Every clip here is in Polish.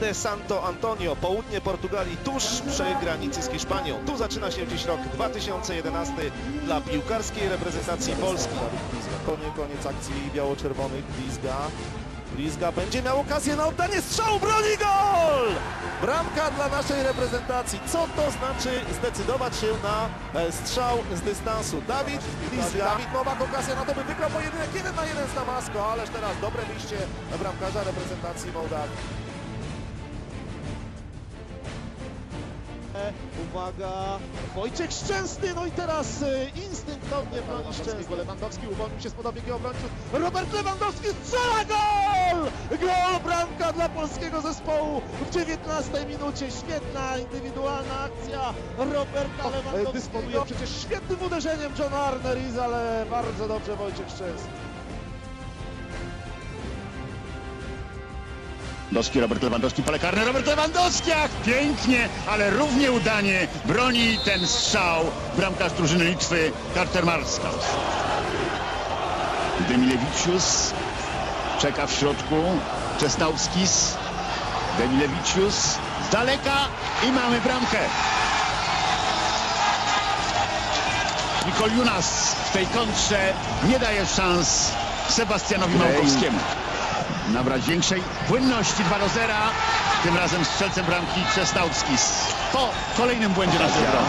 De Santo Antonio, południe Portugalii, tuż przy granicy z Hiszpanią. Tu zaczyna się dziś rok 2011 dla piłkarskiej reprezentacji Polski. Koniec, koniec akcji biało-czerwonych, Blizga. Blizga będzie miał okazję na oddanie strzału, broni gol! Bramka dla naszej reprezentacji. Co to znaczy zdecydować się na e, strzał z dystansu? Dawid Blizga. Dawid Nowak okazja na to, by wygrał pojedynek 1 na 1 z Damasko, ależ teraz dobre wyjście bramkarza reprezentacji Mołdawii. Uwaga, Wojciech Szczęsny, no i teraz e, instynktownie broni Szczęsny. Lewandowski uwolnił się spod opieki obrońców. Robert Lewandowski strzela gol! Gol, bramka dla polskiego zespołu w 19 minucie. Świetna indywidualna akcja Roberta Lewandowskiego. Dysponuje przecież świetnym uderzeniem John Arneris, ale bardzo dobrze Wojciech Szczęsny. Lewandowski, Robert Lewandowski, pole karne, Robert Lewandowski, ach, pięknie, ale równie udanie broni ten strzał bramkarz drużyny Litwy, Carter Marskaus. Demilewicius czeka w środku, Czestałskis, Demilewicius z daleka i mamy bramkę. Nikol Junas w tej kontrze nie daje szans Sebastianowi Małkowskiemu nabrać większej płynności 2 do 0. Tym razem strzelcem bramki Krzestałckis. Po kolejnym błędzie obrony.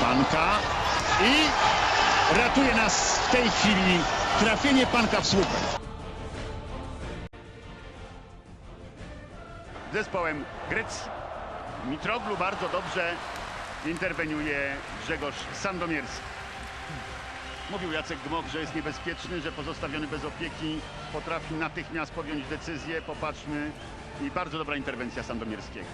Panka i ratuje nas w tej chwili trafienie Panka w słupek. Zespołem Grecji. Mitroglu bardzo dobrze interweniuje Grzegorz Sandomierski. Mówił Jacek Gmok, że jest niebezpieczny, że pozostawiony bez opieki potrafi natychmiast podjąć decyzję. Popatrzmy i bardzo dobra interwencja Sandomierskiego.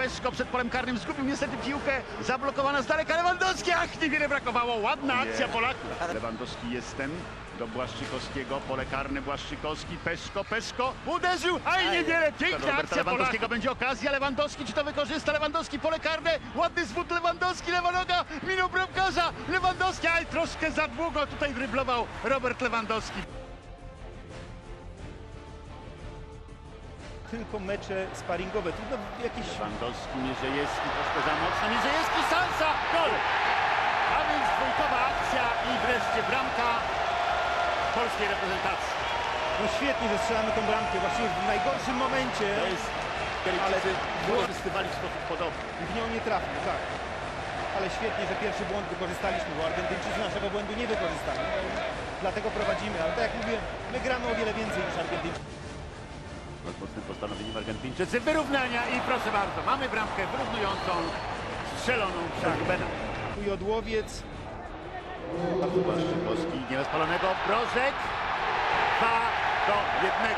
Peszko przed polem karnym zgubił niestety piłkę, zablokowana z daleka. Lewandowski, ach niewiele brakowało, ładna akcja Polaków. Lewandowski jestem do Błaszczykowskiego, pole karne Błaszczykowski, Peszko, Peszko, uderzył, a i niewiele, piękna akcja Lewandowskiego, będzie okazja, Lewandowski czy to wykorzysta, Lewandowski, pole karne, ładny zwód Lewandowski, lewa noga, minął bramkarza, Lewandowski, ale troszkę za długo tutaj dryblował Robert Lewandowski. Tylko mecze sparingowe. Trudno jakieś... Lewandowski, Mierzejewski, troszkę za mocno, Mierzejewski, szansa, gol! A więc dwójkowa akcja i wreszcie bramka polskiej reprezentacji. No świetnie, że strzelamy tą bramkę właśnie w najgorszym momencie. To jest Greccy wykorzystywali w sposób podobny. I w nią nie trafił, tak. Ale świetnie, że pierwszy błąd wykorzystaliśmy, bo Argentyńczycy naszego błędu nie wykorzystali. Dlatego prowadzimy, ale tak jak mówię, my gramy o wiele więcej niż Argentyńczycy. Mocnym postanowieniem Argentyńczycy wyrównania i proszę bardzo, mamy bramkę wyrównującą strzeloną przez Rubena. Tu Jodłowiec, Błaszczykowski, nie ma spalonego, Brożek, 2 do 1.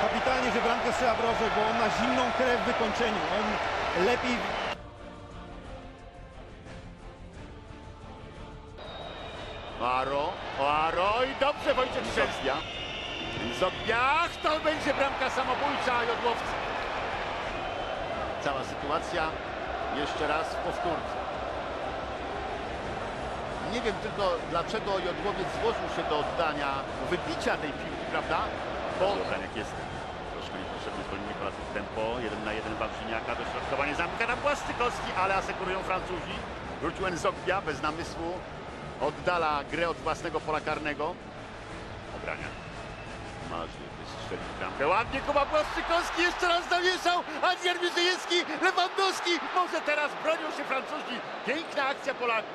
kapitalnie, że bramkę strzela Brożek, bo on ma zimną krew w wykończeniu. On lepiej Aro, Aro i dobrze Wojciech Szczęsnia. Zogbiach, to będzie bramka samobójcza Jodłowca. Cała sytuacja jeszcze raz w. Nie wiem tylko dlaczego Jodłowiec złożył się do oddania wybicia tej piłki, prawda? Bo Obraniak jest troszkę niepotrzebny zwolnienie w tempo. Jeden na jeden Wawrzyniaka, dośrodkowanie zamyka na Błaszczykowski, ale asekurują Francuzi. Wrócił Enzogbia bez namysłu. Oddala grę od własnego pola karnego. Obrania. Marzy wystrzelił bramkę. Ładnie Kuba Błaszczykowski jeszcze raz zamieszał. Adrian Mierzejewski, Lewandowski. Może teraz bronią się Francuzi. Piękna akcja Polaków.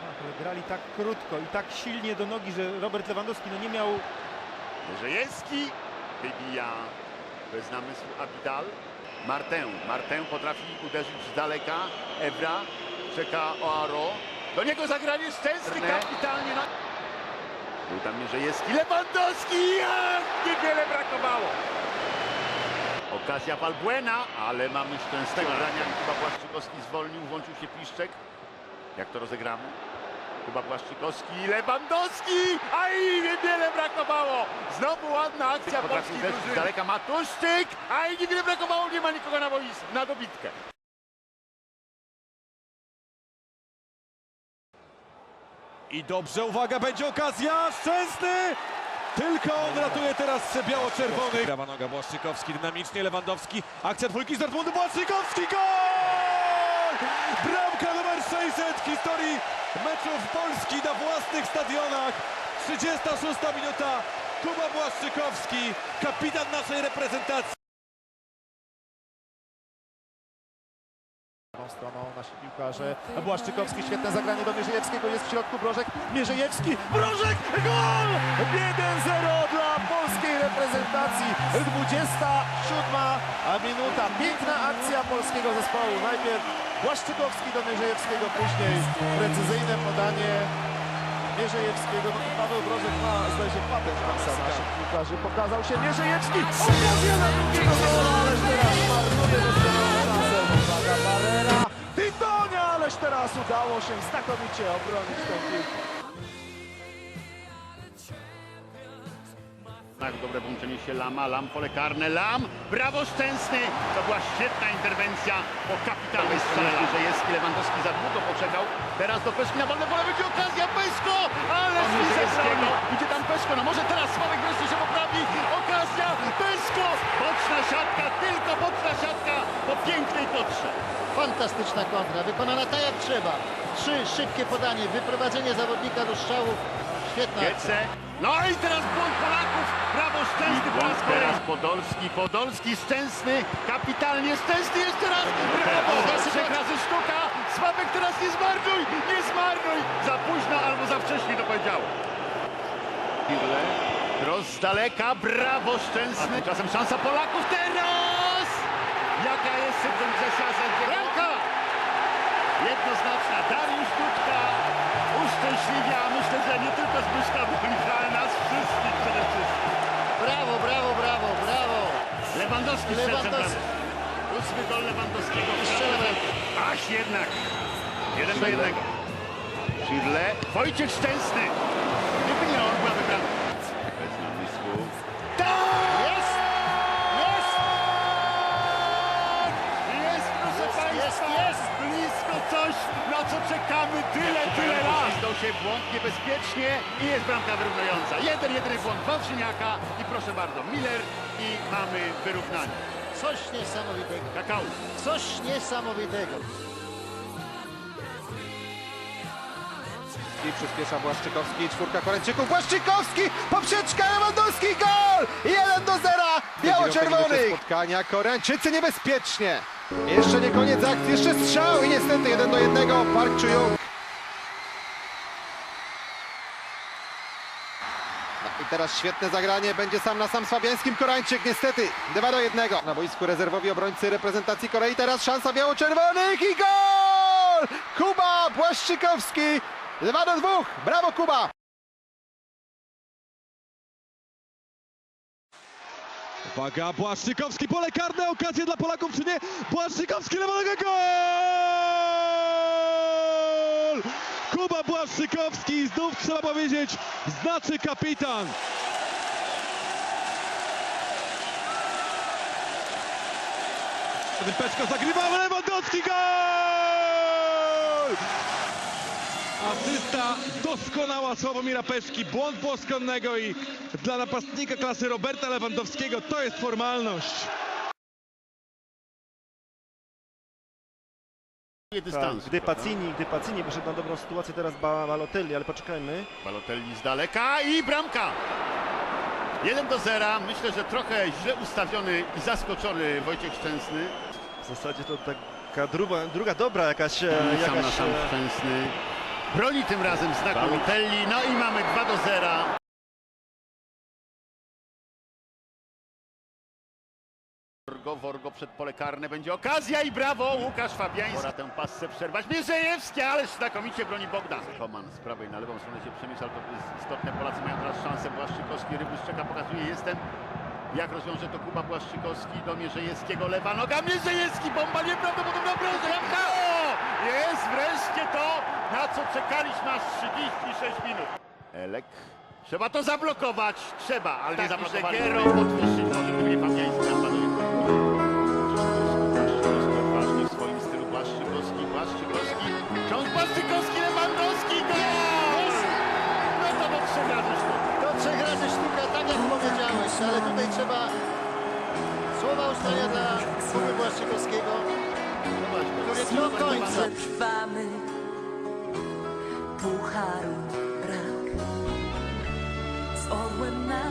tak, ale grali tak krótko i tak silnie do nogi, że Robert Lewandowski no nie miał Mierzejewski wybija bez namysłu Abidal. Martę. Martę potrafi uderzyć z daleka. Ebra czeka Oaro. Do niego zagranie Szczęsny kapitalnie. Na... Był tam Mierzejewski. Lewandowski! Ach, niewiele brakowało. Okazja Valbuena, ale mamy Szczęsnego grania. Chyba Błaszczykowski zwolnił, włączył się Piszczek. Jak to rozegramy? Chyba Błaszczykowski, Lewandowski, a i niewiele brakowało. Znowu ładna akcja polskiej drużyny. Z daleka Matuszczyk, a i niewiele brakowało, nie ma nikogo na boisku, na dobitkę. I dobrze, uwaga, będzie okazja, Szczęsny! Tylko on ratuje teraz biało-czerwony. Prawa noga, Błaszczykowski, dynamicznie, Lewandowski, akcja dwójki z Dortmundu, Błaszczykowski, gol! Bramka numer 600 w historii meczów Polski na własnych stadionach. 36 minuta, Kuba Błaszczykowski, kapitan naszej reprezentacji. Lewą stroną nasi piłkarze. Błaszczykowski, świetne zagranie do Mierzejewskiego, jest w środku Brożek. Mierzejewski, Brożek, gol! 1-0 dla polskiej reprezentacji. 27 minuta. Piękna akcja polskiego zespołu. Najpierw Błaszczykowski do Mierzejewskiego, później precyzyjne podanie Mierzejewskiego. No i Paweł Brożek ma, zdaje się, szansa naszych piłkarzy. Pokazał się Mierzejewski. Okazja na drugiego gola, ależ teraz marnuje szansę. Uwaga, Barrera. Tytonia, ależ teraz udało się znakomicie obronić tę piłkę. Tak, dobre włączenie się Lama, Lam pole karne, Lam, brawo Szczęsny! To była świetna interwencja po kapitalnej strzale, że jest Lewandowski za długo poczekał. Teraz do Peszki na wolne pole będzie okazja, Peszko! Ale Zwyzewskiego! Idzie tam Peszko, no może teraz Sławek wreszcie się poprawi. Okazja, Peszko! Boczna siatka, tylko boczna siatka po pięknej kontrze. Fantastyczna kontra, wykonana tak jak trzeba. Trzy szybkie podanie, wyprowadzenie zawodnika do strzału. Świetna akcja. No i teraz błąd Polaków. Brawo Szczęsny po raz kolejny. Podolski, Podolski, Szczęsny. Kapitalnie Szczęsny jeszcze raz. Brawo. Trzech razy sztuka. Sławek teraz nie zmarnuj. Nie zmarnuj. Za późno albo za wcześnie to powiedział. Pirle. Z daleka. Brawo Szczęsny. Czasem szansa Polaków. Teraz. Jaka jest symptom Grzesia Zędziego? Bramka. Jednoznaczna. Dariusz Dudka uszczęśliwia, myślę, że nie tylko Zbyszka Bólika, ale nas wszystkich przede wszystkim. Brawo, brawo, brawo, brawo. Lewandowski Lewandowski. Ósmy gol Lewandowskiego. Aż jednak. Jeden do jednego. Szirle. Wojciech Szczęsny. Gdyby nie tyle, tyle lat! Zdał się błąd niebezpiecznie i jest bramka wyrównująca. Jeden, jedyny błąd Wawrzyniaka i proszę bardzo, Miller i mamy wyrównanie. Coś niesamowitego. Kakao. Coś niesamowitego. I przyspiesza Błaszczykowski, czwórka Koreńczyków, Błaszczykowski, poprzeczka, Lewandowski, gol! 1 do 0, biało-czerwony! spotkania, Koreńczycy niebezpiecznie. Jeszcze nie koniec akcji, jeszcze strzał i niestety 1 do 1, Park Chu-Young. Teraz świetne zagranie, będzie sam na sam z Fabiańskim, Koreńczyk niestety 2 do 1. Na boisku rezerwowi obrońcy reprezentacji Korei, teraz szansa biało-czerwonych i gol! Kuba Błaszczykowski 2 do 2. Brawo Kuba! Uwaga, Błaszczykowski, pole karne, okazja dla Polaków czy nie? Błaszczykowski, lewa noga, gol! Kuba Błaszczykowski, znów trzeba powiedzieć, znaczy kapitan. Peczka zagrywa, Lewandowski, gol! Asysta doskonała Sławomira Peszki, błąd Błoskonnego i dla napastnika klasy Roberta Lewandowskiego to jest formalność. Tak, gdy? Pacini, gdy Pacini wyszedł na dobrą sytuację, teraz Ba- Balotelli, ale poczekajmy. Balotelli z daleka i bramka. 1 do 0. Myślę, że trochę źle ustawiony i zaskoczony Wojciech Szczęsny. W zasadzie to taka druga, druga dobra jakaś, e, I sam na jakaś sam e, Szczęsny. Broni tym razem znakomitelli. No i mamy 2 do 0. Worgo, Worgo przed pole karne będzie okazja i brawo Łukasz Fabiański. Pora tę pasę przerwać. Mierzejewski, ależ znakomicie broni Bogdan. Koman z prawej na lewą stronę się przemieszczał, to jest istotne. Polacy mają teraz szansę. Błaszczykowski, Rybusz czeka, pokazuje jestem. Jak rozwiąże to Kuba Błaszczykowski do Mierzejewskiego, lewa noga, Mierzejewski, bomba nieprawdopodobna bramka! O! Jest wreszcie to, na co czekaliśmy aż 36 minut. Elek, trzeba to zablokować, trzeba, ale nie zablokowali. Gero podwyższyć może nie jeszcze, ale tutaj trzeba słowa uznania dla Kuby Błaszczykowskiego, który do końca. Przetrwamy. Pucharu brak Z orłem na